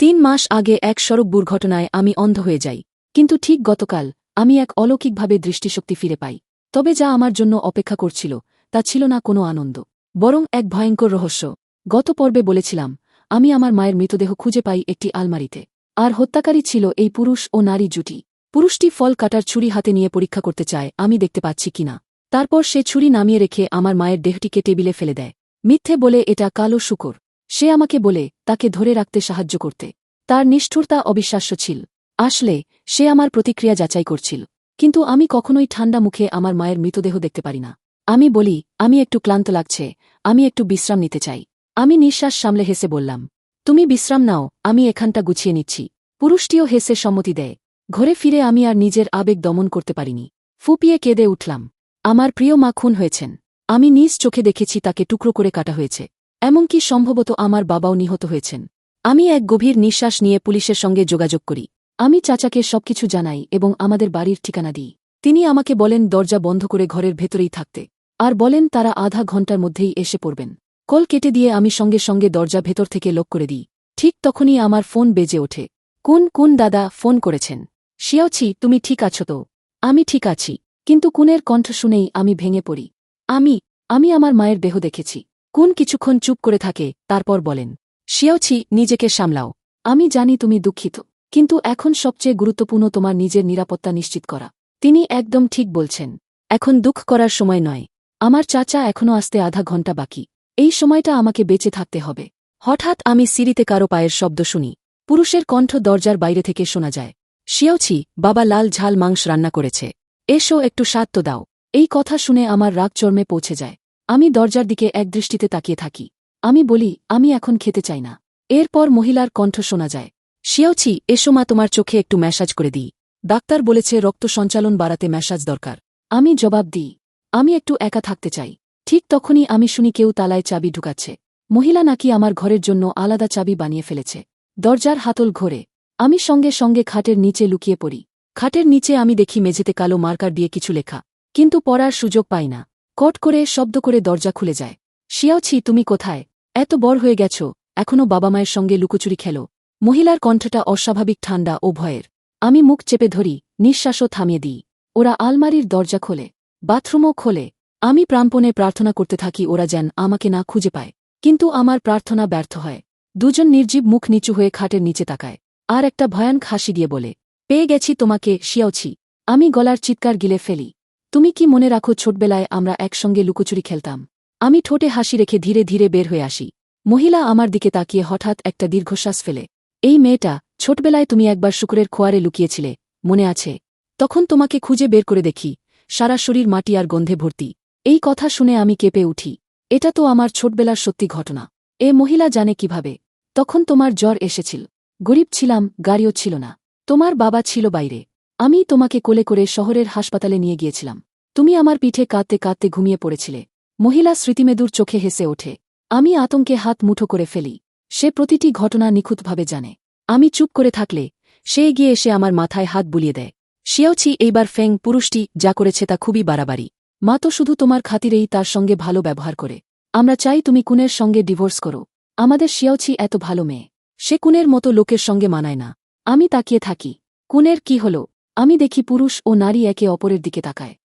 তিন মাস আগে এক সড়ক দুর্ঘটনায় আমি অন্ধ হয়ে যাই, কিন্তু ঠিক গতকাল আমি এক অলৌকিকভাবে দৃষ্টিশক্তি ফিরে পাই, তবে যা আমার জন্য অপেক্ষা করছিল, তা ছিল না কোনো আনন্দ, বরং এক ভয়ঙ্কর রহস্য। গত পর্বে বলেছিলাম, আমি আমার মায়ের মৃতদেহ খুঁজে পাই একটি আলমারিতে, আর হত্যাকারী ছিল এই পুরুষ ও নারী জুটি। পুরুষটি ফল কাটার ছুরি হাতে নিয়ে পরীক্ষা করতে চায়, আমি দেখতে পাচ্ছি কিনা তারপর সে ছুরি নামিয়ে রেখে আমার মায়ের দেহটিকে টেবিলে ফেলে দেয়। মিথ্যে বলে এটা কালো শুকর। সে আমাকে বলে, তাকে ধরে রাখতে সাহায্য করতে। তার নিষ্ঠুরতা অবিশ্বাস্য ছিল। আসলে, সে আমার প্রতিক্রিয়া যাচাই করছিল। কিন্তু আমি কখনোই ঠান্ডা মুখে আমার মায়ের মৃতদেহ দেখতে পারি না। আমি বলি, আমি একটু ক্লান্ত লাগছে। আমি একটু বিশ্রাম নিতে চাই। আমি নিঃশ্বাস সামলে হেসে বললাম, তুমি বিশ্রাম নাও, আমি এখানটা গুছিয়ে নিচ্ছি। পুরুষটিও হেসে সম্মতি দেয়। ঘরে ফিরে আমি আর নিজের আবেগ দমন করতে পারিনি। ফুপিয়ে কেঁদে উঠলাম, আমার প্রিয় মা খুন হয়েছেন। আমি নিজ চোখে দেখেছি তাকে টুকরো করে কাটা হয়েছে। এমনকি সম্ভবত আমার বাবাও নিহত হয়েছেন। আমি এক গভীর নিঃশ্বাস নিয়ে পুলিশের সঙ্গে যোগাযোগ করি। আমি চাচাকে সবকিছু জানাই এবং আমাদের বাড়ির ঠিকানা দিই। তিনি আমাকে বলেন, দরজা বন্ধ করে ঘরের ভেতরেই থাকতে। আর বলেন, তারা আধা ঘণ্টার মধ্যেই এসে পড়বেন। কল কেটে দিয়ে আমি সঙ্গে সঙ্গে দরজা ভেতর থেকে লক করে দিই। ঠিক তখনই আমার ফোন বেজে ওঠে। কোন কোন দাদা ফোন করেছেন? শিয়াওছি তুমি ঠিক আছো তো? আমি ঠিক আছি। কিন্তু কুনের কণ্ঠ শুনেই আমি ভেঙে পড়ি। আমি আমি আমার মায়ের দেহ দেখেছি। কোন কিছুক্ষণ চুপ করে থাকে, তারপর বলেন শিয়াওছি নিজেকে সামলাও। আমি জানি তুমি দুঃখিত, কিন্তু এখন সবচেয়ে গুরুত্বপূর্ণ তোমার নিজের নিরাপত্তা নিশ্চিত করা। তিনি একদম ঠিক বলছেন, এখন দুঃখ করার সময় নয়। আমার চাচা এখনও আসতে আধা ঘণ্টা বাকি। এই সময়টা আমাকে বেঁচে থাকতে হবে। হঠাৎ আমি সিঁড়িতে কারও পায়ের শব্দ শুনি। পুরুষের কণ্ঠ দরজার বাইরে থেকে শোনা যায়। শিয়াওছি বাবা লাল ঝাল মাংস রান্না করেছে। এসো একটু তো দাও। এই কথা শুনে আমার রাগ চর্মে পৌঁছে যায়। আমি দরজার দিকে একদৃষ্টিতে তাকিয়ে থাকি। আমি বলি, আমি এখন খেতে চাই না। এরপর মহিলার কণ্ঠ শোনা যায়। শিয়াওছি এসো মা, তোমার চোখে একটু ম্যাসাজ করে দিই। ডাক্তার বলেছে, রক্ত সঞ্চালন বাড়াতে ম্যাসাজ দরকার। আমি জবাব দিই, আমি একটু একা থাকতে চাই। ঠিক তখনই আমি শুনি কেউ তালায় চাবি ঢুকাচ্ছে। মহিলা নাকি আমার ঘরের জন্য আলাদা চাবি বানিয়ে ফেলেছে। দরজার হাতল ঘোরে। আমি সঙ্গে সঙ্গে খাটের নিচে লুকিয়ে পড়ি। খাটের নিচে আমি দেখি মেঝেতে কালো মার্কার দিয়ে কিছু লেখা। কিন্তু পড়ার সুযোগ পাই না। কট করে শব্দ করে দরজা খুলে যায়। শিয়াওছি তুমি কোথায়? এত বড় হয়ে গেছ এখনও বাবা মায়ের সঙ্গে লুকোচুরি খেলো। মহিলার কণ্ঠটা অস্বাভাবিক ঠান্ডা ও ভয়ের। আমি মুখ চেপে ধরি, নিঃশ্বাসও থামিয়ে দিই। ওরা আলমারির দরজা খোলে, বাথরুমও খোলে। আমি প্রাণপণে প্রার্থনা করতে থাকি, ওরা যেন আমাকে না খুঁজে পায়। কিন্তু আমার প্রার্থনা ব্যর্থ হয়। দুজন নির্জীব মুখ নিচু হয়ে খাটের নিচে তাকায়। আর একটা ভয়ানক হাসি দিয়ে বলে, পেয়ে গেছি তোমাকে শিয়াওছি আমি গলার চিৎকার গিলে ফেলি। তুমি কি মনে রাখো ছোটবেলায় আমরা একসঙ্গে লুকোচুরি খেলতাম? আমি ঠোঁটে হাসি রেখে ধীরে ধীরে বের হয়ে আসি। মহিলা আমার দিকে তাকিয়ে হঠাৎ একটা দীর্ঘশ্বাস ফেলে। এই মেয়েটা, ছোটবেলায় তুমি একবার শুকুরের খোয়ারে লুকিয়েছিলে, মনে আছে? তখন তোমাকে খুঁজে বের করে দেখি, সারা শরীর মাটি আর গন্ধে ভর্তি। এই কথা শুনে আমি কেঁপে উঠি। এটা তো আমার ছোটবেলার সত্যি ঘটনা। এ মহিলা জানে কীভাবে? তখন তোমার জ্বর এসেছিল। গরিব ছিলাম, গাড়িও ছিল না। তোমার বাবা ছিল বাইরে। আমি তোমাকে কোলে করে শহরের হাসপাতালে নিয়ে গিয়েছিলাম। তুমি আমার পিঠে কাঁদতে কাঁদতে ঘুমিয়ে পড়েছিলে। মহিলা স্মৃতিমেদুর চোখে হেসে ওঠে। আমি আতঙ্কে হাত মুঠো করে ফেলি। সে প্রতিটি ঘটনা নিখুঁতভাবে জানে। আমি চুপ করে থাকলে, সে এগিয়ে এসে আমার মাথায় হাত বুলিয়ে দেয়। শিয়াওছি এইবার ফেং, পুরুষটি যা করেছে তা খুবই বাড়াবাড়ি। মা তো শুধু তোমার খাতিরেই তার সঙ্গে ভালো ব্যবহার করে। আমরা চাই তুমি কুনের সঙ্গে ডিভোর্স করো। আমাদের শিয়াওছি এত ভালো মেয়ে। সে কুনের মতো লোকের সঙ্গে মানায় না। আমি তাকিয়ে থাকি। কুনের কি হল? আমি দেখি পুরুষ ও নারী একে অপরের দিকে তাকায়।